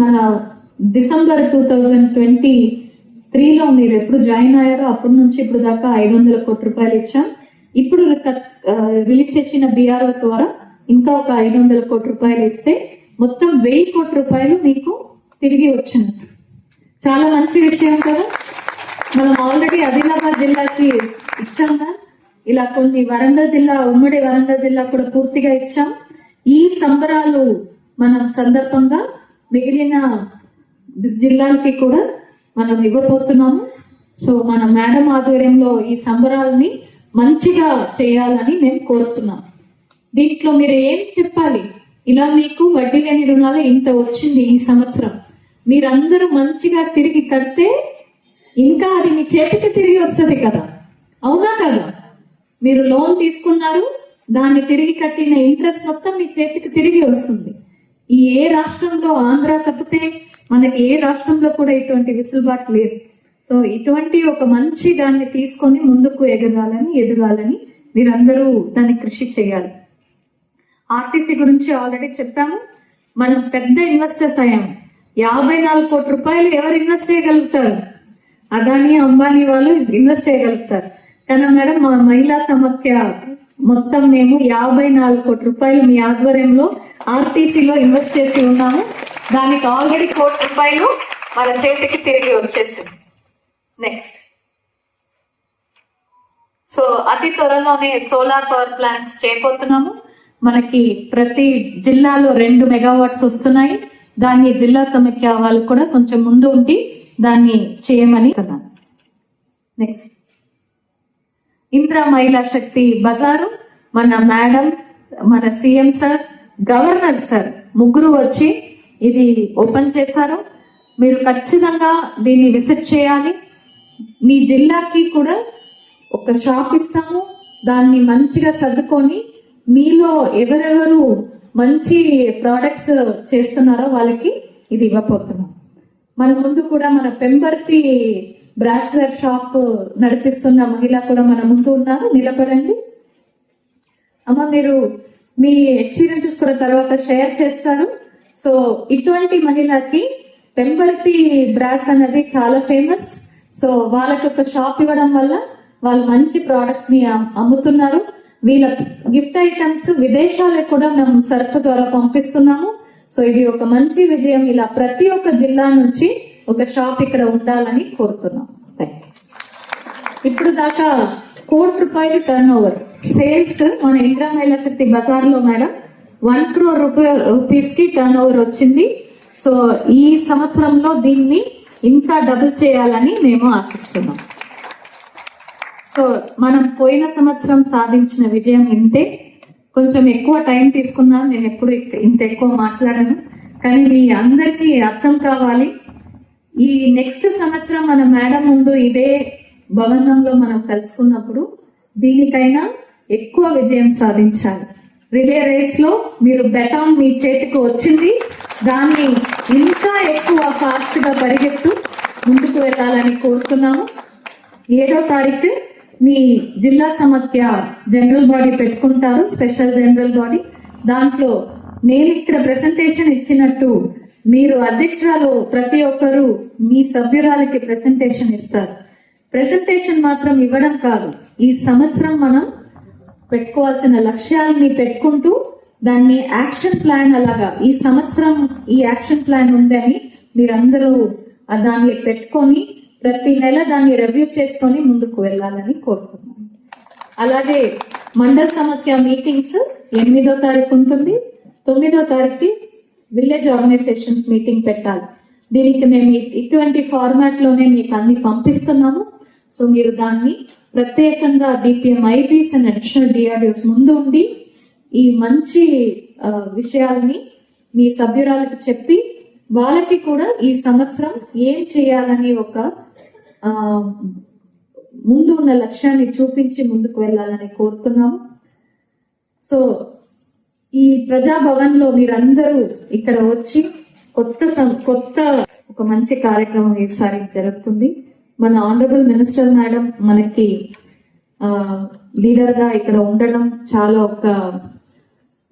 మన December two thousand twenty త్రీలో మీరు ఎప్పుడు జాయిన్ అయ్యారో అప్పటి నుంచి ఇప్పుడు దాకా ఐదు వందల కోట్ల రూపాయలు ఇచ్చాం. ఇప్పుడు రిలీజ్ చేసిన బీఆర్ఓ ద్వారా ఇంకా ఒక ఐదు వందల కోట్ల రూపాయలు ఇస్తే మొత్తం వెయ్యి కోట్ల రూపాయలు మీకు తిరిగి వచ్చింది. చాలా మంచి విషయం కదా. మనం ఆల్రెడీ ఆదిలాబాద్ జిల్లాకి ఇచ్చాం కదా ఇలా కొన్ని వరంగల్ జిల్లా ఉమ్మడి వరంగల్ జిల్లా కూడా పూర్తిగా ఇచ్చాం. ఈ సంబరాలు మనం సందర్భంగా మిగిలిన జిల్లాలకి కూడా మనం ఇవ్వబోతున్నాము. సో మన మేడం ఆధ్వర్యంలో ఈ సంబరాలని మంచిగా చేయాలని మేము కోరుతున్నాం. దీంట్లో మీరు ఏం చెప్పాలి? ఇలా మీకు వడ్డీ లేని రుణాలు ఇంత వచ్చింది ఈ సంవత్సరం. మీరందరూ మంచిగా తిరిగి కడితే ఇంకా అది మీ చేతికి తిరిగి వస్తుంది కదా? అవునా కదా? మీరు లోన్ తీసుకున్నారు దాన్ని తిరిగి కట్టిన ఇంట్రెస్ట్ మొత్తం మీ చేతికి తిరిగి వస్తుంది. ఈ ఏ రాష్ట్రంలో ఆంధ్ర తప్పితే మనకి ఏ రాష్ట్రంలో కూడా ఇటువంటి విసులుబాటు లేదు. సో ఇటువంటి ఒక మంచి దాన్ని తీసుకొని ముందుకు ఎగరాలని ఎదగాలని మీరందరూ దాన్ని కృషి చేయాలి. ఆర్టీసీ గురించి ఆల్రెడీ చెప్పాము. మనం పెద్ద ఇన్వెస్టర్స్ అయ్యాము యాభై నాలుగు కోట్ల రూపాయలు ఎవరు ఇన్వెస్ట్ చేయగలుగుతారు? అదాని అంబానీ వాళ్ళు ఇన్వెస్ట్ చేయగలుగుతారు. కానీ మేడం మా మహిళా సమాఖ్య మొత్తం మేము యాభై నాలుగు కోట్ల రూపాయలు మీ ఆధ్వర్యంలో ఆర్టీసీలో ఇన్వెస్ట్ చేసి ఉన్నాము. దానికి ఆల్రెడీ కోటి రూపాయలు మన చేతికి తిరిగి వచ్చేసింది. నెక్స్ట్ సో అతి త్వరలోనే సోలార్ పవర్ ప్లాంట్స్ చేయబోతున్నాము మనకి ప్రతి జిల్లాలో రెండు మెగావాట్స్ వస్తున్నాయి. దాన్ని జిల్లా సమైక్య వాళ్ళు కూడా కొంచెం ముందు ఉండి దాన్ని చేయమని నెక్స్ట్ ఇంద్ర మహిళా శక్తి బజారు. మన మేడం మన సీఎం సార్ గవర్నర్ సార్ ముగ్గురు వచ్చి ఇది ఓపెన్ చేశారు. మీరు ఖచ్చితంగా దీన్ని విజిట్ చేయాలి. మీ జిల్లాకి కూడా ఒక షాప్ ఇస్తాము. దాన్ని మంచిగా సర్దుకొని మీలో ఎవరెవరు మంచి ప్రోడక్ట్స్ చేస్తున్నారో వాళ్ళకి ఇది ఇవ్వబోతున్నాం. మన ముందు కూడా మన పెంబర్తి బ్రాస్వేర్ షాప్ నడిపిస్తున్న మహిళ కూడా మన ముందు ఉన్నారు. నిలబడండి. అమ్మ మీరు మీ ఎక్స్పీరియన్సెస్ కూడా తర్వాత షేర్ చేస్తారు. సో ఇటువంటి మహిళకి పెంబర్తి బ్రాస్ అనేది చాలా ఫేమస్ సో వాళ్ళకి ఒక షాప్ ఇవ్వడం వల్ల వాళ్ళు మంచి ప్రోడక్ట్స్ని అమ్ముతున్నారు. వీళ్ళ గిఫ్ట్ ఐటమ్స్ విదేశాలకు కూడా మేము సరుకు ద్వారా పంపిస్తున్నాము. సో ఇది ఒక మంచి విజయం. ఇలా ప్రతి ఒక్క జిల్లా నుంచి ఒక షాప్ ఇక్కడ ఉండాలని కోరుతున్నాం. థ్యాంక్ యూ ఇప్పుడు దాకా కోటి రూపాయలు టర్న్ ఓవర్ సేల్స్ మన ఇంద్రా మహిళా శక్తి బజార్లో మేడం వన్ క్రోర్ రూపీస్కి టర్న్ ఓవర్ వచ్చింది. సో ఈ సంవత్సరంలో దీన్ని ఇంకా డబుల్ చేయాలని మేము ఆశిస్తున్నాం. సో మనం పోయిన సంవత్సరం సాధించిన విజయం ఇంతే. కొంచెం ఎక్కువ టైం తీసుకున్నాను నేను ఎప్పుడు ఇంత ఎక్కువ మాట్లాడను. కానీ మీ అందరికీ అర్థం కావాలి. ఈ నెక్స్ట్ సంవత్సరం మన మేడం ముందు ఇదే భవనంలో మనం కలుసుకున్నప్పుడు దీనికైనా ఎక్కువ విజయం సాధించాలి. రిలే రేస్లో మీరు బెటాన్ మీ చేతికి వచ్చింది దాన్ని ఇంకా ఎక్కువ ఫాస్ట్గా పరిగెత్తు ముందుకు వెళ్ళాలని కోరుతున్నాము. ఏడో తారీఖు మీ జిల్లా సమఖ్య జనరల్ బాడీ పెట్టుకుంటారు స్పెషల్ జనరల్ బాడీ. దాంట్లో నేను ఇక్కడ ప్రెసెంటేషన్ ఇచ్చినట్టు మీరు అధ్యక్షురాలు ప్రతి ఒక్కరూ మీ సభ్యురాలకి ప్రెసెంటేషన్ ఇస్తారు. ప్రెసెంటేషన్ మాత్రం ఇవ్వడం కాదు. ఈ సంవత్సరం మనం పెట్టుకోవాల్సిన లక్ష్యాలని పెట్టుకుంటూ దాన్ని యాక్షన్ ప్లాన్ అలాగా ఈ సంవత్సరం ఈ యాక్షన్ ప్లాన్ ఉందని మీరందరూ దాన్ని పెట్టుకొని ప్రతి నెల దాన్ని రివ్యూ చేసుకొని ముందుకు వెళ్ళాలని కోరుతున్నాను. అలాగే మండల సమాఖ్య మీటింగ్స్ ఎనిమిదో తారీఖు ఉంటుంది. తొమ్మిదో తారీఖు విలేజ్ ఆర్గనైజేషన్స్ మీటింగ్ పెట్టాలి. దీనికి మేము ఇటువంటి ఫార్మాట్లోనే మీకు అన్ని పంపిస్తున్నాము. సో మీరు దాన్ని ప్రత్యేకంగా DPM IPs and additional DRDOs ముందు ఉండి ఈ మంచి విషయాల్ని మీ సభ్యురాలకు చెప్పి వాళ్ళకి కూడా ఈ సంవత్సరం ఏం చేయాలని ఒక ముందు ఉన్న లక్ష్యాన్ని చూపించి ముందుకు వెళ్ళాలని కోరుతున్నాము. సో ఈ ప్రజాభవన్లో మీరందరూ ఇక్కడ వచ్చి కొత్త సం- కొత్త ఒక మంచి కార్యక్రమం ఈసారి జరుగుతుంది. మన ఆనరబుల్ మినిస్టర్ మేడం మనకి లీడర్గా ఇక్కడ ఉండడం చాలా ఒక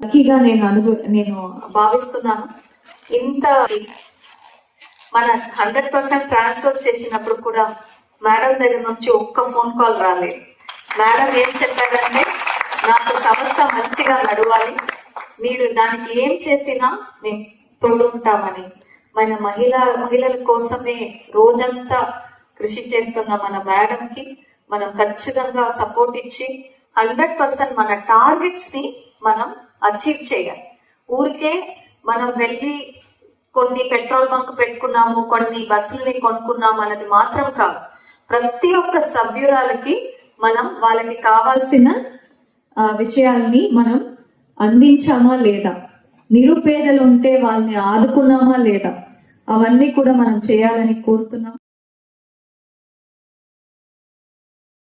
లక్కీగా నేను అనుభవ నేను భావిస్తున్నాను. ఇంత మన హండ్రెడ్ పర్సెంట్ ట్రాన్స్ఫర్ చేసినప్పుడు కూడా మేడం దగ్గర నుంచి ఒక్క ఫోన్ కాల్ రాలేదు. మేడం ఏం చెప్పారంటే నాకు సంస్థ మంచిగా నడవాలి. మీరు దానికి ఏం చేసినా మేము తోడుంటామని. మన మహిళ మహిళల కోసమే రోజంతా కృషి చేస్తున్న మన మేడం కి మనం ఖచ్చితంగా సపోర్ట్ ఇచ్చి హండ్రెడ్ పర్సెంట్ మన టార్గెట్స్ని మనం అచీవ్ చేయాలి. ఊరికే మనం వెళ్ళి కొన్ని పెట్రోల్ బంక్ పెట్టుకున్నాము కొన్ని బస్సులని కొనుక్కున్నాము అన్నది మాత్రం కాదు. ప్రతి ఒక్క సభ్యురాలకి మనం వాళ్ళకి కావాల్సిన విషయాల్ని మనం అందించామా లేదా? నిరుపేదలు ఉంటే వాళ్ళని ఆదుకున్నామా లేదా? అవన్నీ కూడా మనం చేయాలని కోరుతున్నాం.